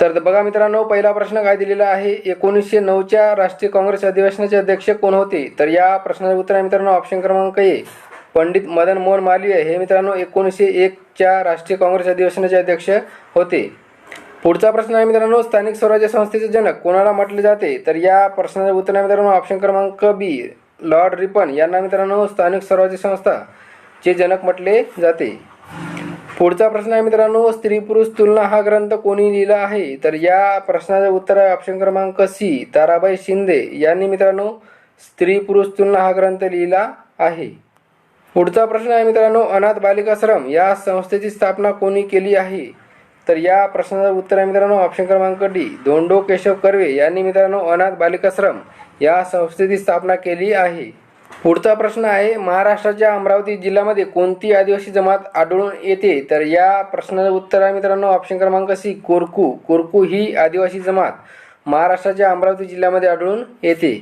तर बघा मित्रांनो पहिला प्रश्न काय दिलेला आहे? एकोणीसशे नऊच्या राष्ट्रीय काँग्रेस अधिवेशनाचे अध्यक्ष कोण होते? तर या प्रश्नाचे उत्तर आहे मित्रांनो ऑप्शन क्रमांक ए. पंडित मदन मोहन मालवीय हे मित्रांनो एकोणीसशे एकच्या राष्ट्रीय काँग्रेस अधिवेशनाचे अध्यक्ष होते. पुढचा प्रश्न आहे मित्रांनो स्थानिक स्वराज्य संस्थेचे जनक कोणाला म्हटले जाते? तर या प्रश्नाचे उत्तर आहे मित्रांनो ऑप्शन क्रमांक बी. लॉर्ड रिपन यांना मित्रांनो स्थानिक स्वराज्य संस्था चे जनक म्हटले जाते. पुढचा प्रश्न आहे मित्रांनो स्त्री पुरुष तुलना हा ग्रंथ कोणी लिहिला आहे? तर या प्रश्नाचे उत्तर आहे ऑप्शन क्रमांक सी ताराबाई शिंदे. यांनी मित्रांनो स्त्री पुरुष तुलना हा ग्रंथ लिहिला आहे. पुढचा प्रश्न आहे मित्रांनो अनाथ बालिकाश्रम या संस्थेची स्थापना कोणी केली आहे? तर या प्रश्नाचं उत्तर आहे मित्रांनो ऑप्शन क्रमांक डी धोंडो केशव कर्वे. यांनी मित्रांनो अनाथ बालिकाश्रम या संस्थेची स्थापना केली आहे. पुढचा प्रश्न आहे महाराष्ट्राच्या अमरावती जिल्ह्यामध्ये कोणती आदिवासी जमात आढळून येते? तर या प्रश्नाचं उत्तर आहे मित्रांनो ऑप्शन क्रमांक सी कोरकू. कोरकू ही आदिवासी जमात महाराष्ट्राच्या अमरावती जिल्ह्यामध्ये आढळून येते.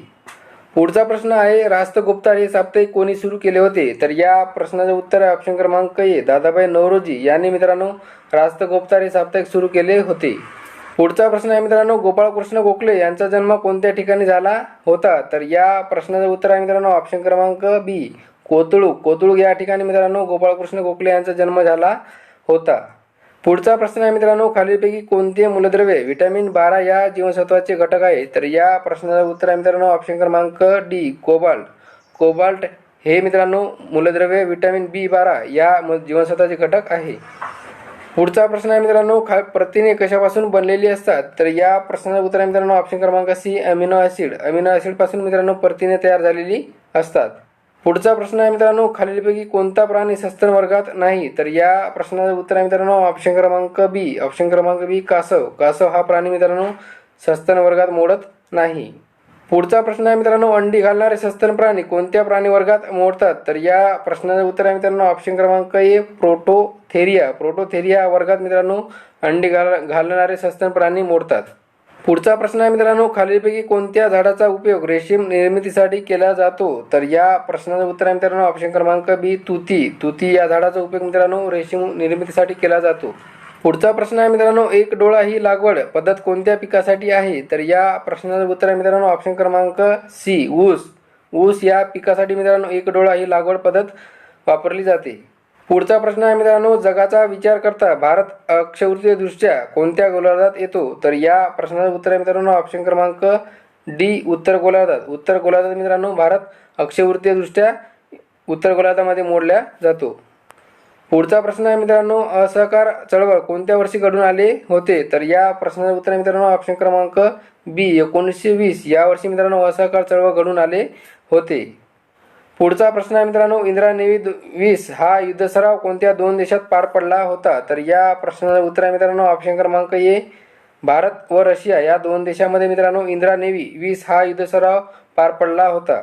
पुढचा प्रश्न आहे राष्ट्रगुप्तार हे साप्ताहिक कोणी सुरू केले होते? तर या प्रश्नाचं उत्तर आहे ऑप्शन क्रमांक ए दादाबाई नवरोजी यांनी मित्रांनो राष्ट्रगुप्तार हे साप्ताहिक सुरू केले होते. पुढचा प्रश्न आहे मित्रांनो गोपाळकृष्ण गोखले यांचा जन्म कोणत्या ठिकाणी झाला होता? तर या प्रश्नाचं उत्तर आहे मित्रांनो ऑप्शन क्रमांक बी कोतळूक कोतळूक या ठिकाणी मित्रांनो गोपाळकृष्ण गोखले यांचा जन्म झाला होता. पुढचा प्रश्न आहे मित्रांनो खालीलपैकी कोणते मूलद्रव्ये व्हिटॅमिन बारा या जीवनसत्वाचे घटक आहे? तर या प्रश्नाचं उत्तर आहे मित्रांनो ऑप्शन क्रमांक डी कोबाल्ट. कोबाल्ट हे मित्रांनो मूलद्रव्ये व्हिटॅमिन बी बारा या जीवनसत्वाचे घटक आहे. पुढचा प्रश्न आहे मित्रांनो खा प्रथिने कशापासून बनलेली असतात? तर या प्रश्नाचं उत्तर आहे मित्रांनो ऑप्शन क्रमांक सी अमिनो ॲसिड अमिनो ॲसिडपासून मित्रांनो प्रथिने तयार झालेली असतात. पुढचा प्रश्न आहे मित्रांनो खालीलपैकी कोणता प्राणी सस्तन वर्गात नाही? तर या प्रश्नाचं उत्तर आहे मित्रांनो ऑप्शन क्रमांक बी. ऑप्शन क्रमांक बी कासव. कासव हा प्राणी मित्रांनो सस्तन वर्गात मोडत नाही. पुढचा प्रश्न आहे मित्रांनो अंडी घालणारे सस्तन प्राणी कोणत्या प्राणी वर्गात मोडतात? तर या प्रश्नाचं उत्तर आहे मित्रांनो ऑप्शन क्रमांक ए प्रोटोथेरिया प्रोटोथेरिया वर्गात मित्रांनो अंडी घाल घालणारे सस्तन प्राणी मोडतात. पुढचा प्रश्न आहे मित्रांनो खालीलपैकी कोणत्या झाडाचा उपयोग रेशीम निर्मितीसाठी केला जातो? तर या प्रश्नाचं उत्तर आहे मित्रांनो ऑप्शन क्रमांक बी तुती. तुती या झाडाचा उपयोग मित्रांनो रेशीम निर्मितीसाठी केला जातो. पुढचा प्रश्न आहे मित्रांनो एक डोळा ही लागवड पद्धत कोणत्या पिकासाठी आहे? तर या प्रश्नाचं उत्तर आहे मित्रांनो ऑप्शन क्रमांक सी ऊस. ऊस या पिकासाठी मित्रांनो एक डोळा ही लागवड पद्धत वापरली जाते. पुढचा प्रश्न आहे मित्रांनो जगाचा विचार करता भारत अक्षवृत्तीय कोणत्या गोलार्धात येतो? तर या प्रश्नाचं उत्तर आहे मित्रांनो ऑप्शन क्रमांक डी उत्तर गोलार्धात. उत्तर गोलार्धात मित्रांनो भारत अक्षवृत्तीयदृष्ट्या उत्तर गोलार्धामध्ये मोडल्या जातो. पुढचा प्रश्न आहे मित्रांनो असहकार चळवळ कोणत्या वर्षी घडून आले होते? तर या प्रश्नाचं उत्तर आहे मित्रांनो ऑप्शन क्रमांक बी एकोणीसशे वीस. या वर्षी मित्रांनो असहकार चळवळ घडून आले होते. पुढचा प्रश्न आहे मित्रांनो इंदिरा नेव्ही वीस. हा युद्ध सराव कोणत्या दोन देशात पार पडला होता? तर या प्रश्नाचं उत्तर आहे मित्रांनो ऑप्शन क्रमांक ए भारत व रशिया. या दोन देशामध्ये मित्रांनो इंदिरा नेव्ही वीस हा युद्ध सराव पार पडला होता.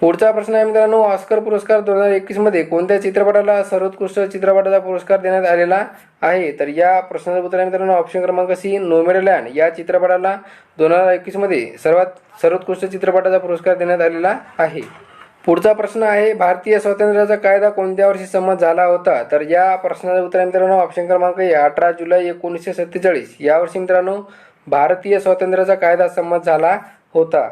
पुढचा प्रश्न आहे मित्रांनो ऑस्कर पुरस्कार दोन हजार एकवीसमध्ये कोणत्या चित्रपटाला सर्वोत्कृष्ट चित्रपटाचा पुरस्कार देण्यात आलेला आहे? तर या प्रश्नाचं उत्तर आहे मित्रांनो ऑप्शन क्रमांक सी नोमेडलँड या चित्रपटाला दोन हजार एकवीसमध्ये सर्वात सर्वोत्कृष्ट चित्रपटाचा पुरस्कार देण्यात आलेला आहे. पुढचा प्रश्न आहे भारतीय स्वातंत्र्याचा कायदा कोणत्या वर्षी संमत झाला होता? तर या प्रश्नाचं उत्तर आहे मित्रांनो ऑप्शन क्रमांक ए अठरा जुलै एकोणीसशे सत्तेचाळीस. यावर्षी मित्रांनो भारतीय स्वातंत्र्याचा कायदा संमत झाला होता.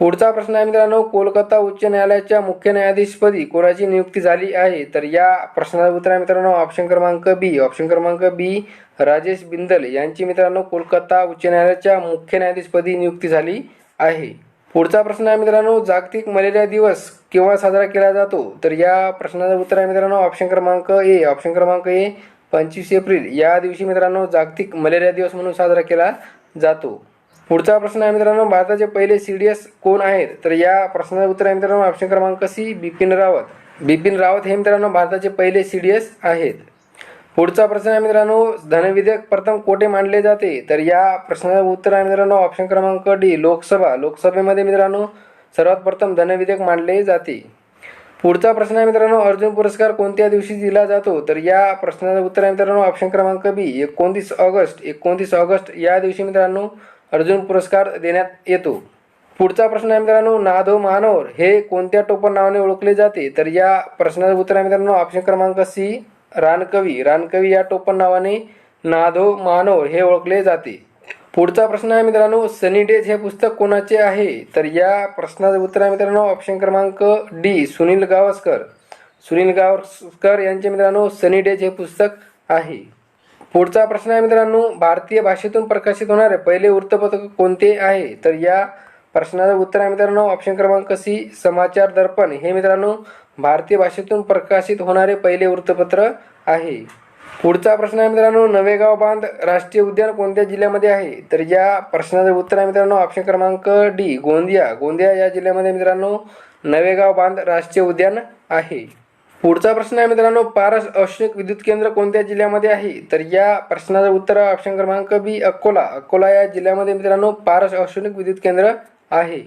पुढचा प्रश्न आहे मित्रांनो कोलकाता उच्च न्यायालयाच्या मुख्य न्यायाधीशपदी कोणाची नियुक्ती झाली आहे? तर या प्रश्नाचं उत्तर आहे मित्रांनो ऑप्शन क्रमांक बी ऑप्शन क्रमांक बी राजेश बिंदल यांची मित्रांनो कोलकाता उच्च न्यायालयाच्या मुख्य न्यायाधीशपदी नियुक्ती झाली आहे. पुढचा प्रश्न आहे मित्रांनो जागतिक मलेरिया दिवस केव्हा साजरा केला जातो? तर या प्रश्नाचं उत्तर आहे मित्रांनो ऑप्शन क्रमांक ए ऑप्शन क्रमांक ए पंचवीस एप्रिल. या दिवशी मित्रांनो जागतिक मलेरिया दिवस म्हणून साजरा केला जातो. पुढचा प्रश्न आहे मित्रांनो भारताचे पहिले सी डी एस कोण आहेत? तर या प्रश्नाचं उत्तर आहे मित्रांनो ऑप्शन क्रमांक सी बिपिन रावत. बिपिन रावत हे मित्रांनो भारताचे पहिले सी डी एस आहेत. पुढचा प्रश्न आहे मित्रांनो धनविधेयक प्रथम कोठे मांडले जाते? तर या प्रश्नाचं उत्तर आहे मित्रांनो ऑप्शन क्रमांक डी लोकसभा. लोकसभेमध्ये मित्रांनो सर्वात प्रथम धनविधेयक मांडले जाते. पुढचा प्रश्न आहे मित्रांनो अर्जुन पुरस्कार कोणत्या दिवशी दिला जातो? तर या प्रश्नाचं उत्तर आहे मित्रांनो ऑप्शन क्रमांक बी एकोणतीस ऑगस्ट. एकोणतीस ऑगस्ट या दिवशी मित्रांनो अर्जुन पुरस्कार देण्यात येतो. पुढचा प्रश्न आहे मित्रांनो नाधो महानोर हे कोणत्या टोपण नावाने ओळखले जाते? तर या प्रश्नाचं उत्तर आहे मित्रांनो ऑप्शन क्रमांक सी रानकवी. रानकवी या टोपण नावाने नाधो महानोर हे ओळखले जाते. पुढचा प्रश्न आहे मित्रांनो सनी डेज हे पुस्तक कोणाचे आहे? तर या प्रश्नाचं उत्तर आहे मित्रांनो ऑप्शन क्रमांक डी सुनील गावस्कर. सुनील गावस्कर यांचे मित्रांनो सनी डेज हे पुस्तक आहे. पुढचा प्रश्न आहे मित्रांनो भारतीय भाषेतून प्रकाशित होणारे पहिले वृत्तपत्र कोणते आहे? तर या प्रश्नाचं उत्तर आहे मित्रांनो ऑप्शन क्रमांक सी समाचार दर्पण. हे मित्रांनो भारतीय भाषेतून प्रकाशित होणारे पहिले वृत्तपत्र आहे. पुढचा प्रश्न आहे मित्रांनो नवेगाव बांध राष्ट्रीय उद्यान कोणत्या जिल्ह्यामध्ये आहे? तर या प्रश्नाचं उत्तर आहे मित्रांनो ऑप्शन क्रमांक डी गोंदिया. गोंदिया या जिल्ह्यामध्ये मित्रांनो नवेगाव बांध राष्ट्रीय उद्यान आहे. पुढचा प्रश्न आहे मित्रांनो पारस औष्णिक विद्युत केंद्र कोणत्या जिल्ह्यामध्ये आहे? तर या प्रश्नाचं उत्तर ऑप्शन क्रमांक बी अकोला. अकोला या जिल्ह्यामध्ये मित्रांनो पारस औष्णिक विद्युत केंद्र आहे.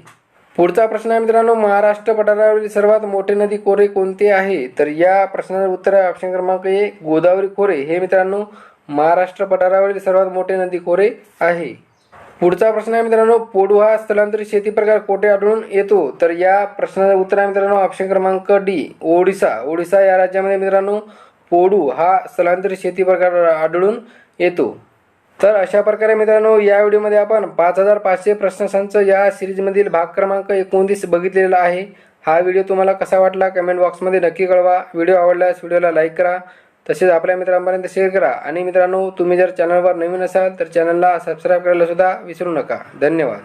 पुढचा प्रश्न आहे मित्रांनो महाराष्ट्र पठारावरील सर्वात मोठे नदी खोरे कोणते आहे? तर या प्रश्नाचं उत्तर आहे ऑप्शन क्रमांक ए गोदावरी खोरे. हे मित्रांनो महाराष्ट्र पठारावरील सर्वात मोठे नदी खोरे आहे. पुढचा प्रश्न आहे मित्रांनो पोडू हा स्थलांतरित शेती प्रकार कोठे आढळून येतो? तर या प्रश्नाचं उत्तर आहे मित्रांनो ऑप्शन क्रमांक डी ओडिसा. ओडिसा या राज्यामध्ये मित्रांनो पोडू हा स्थलांतरित शेती प्रकार आढळून येतो. तर अशा प्रकारे मित्रांनो या व्हिडिओमध्ये आपण पाच हजार पाचशे प्रश्नसंच या सिरीजमधील भाग क्रमांक एकोणतीस बघितलेला आहे. हा व्हिडिओ तुम्हाला कसा वाटला कमेंट बॉक्समध्ये नक्की कळवा. व्हिडिओ आवडल्यास व्हिडिओला लाईक करा. तसेच आपल्या मित्रांपर्यंत शेअर करा. आणि मित्रांनो तुम्ही जर चॅनलवर नवीन असाल तर चॅनलला सबस्क्राईब करायला सुद्धा विसरू नका. धन्यवाद.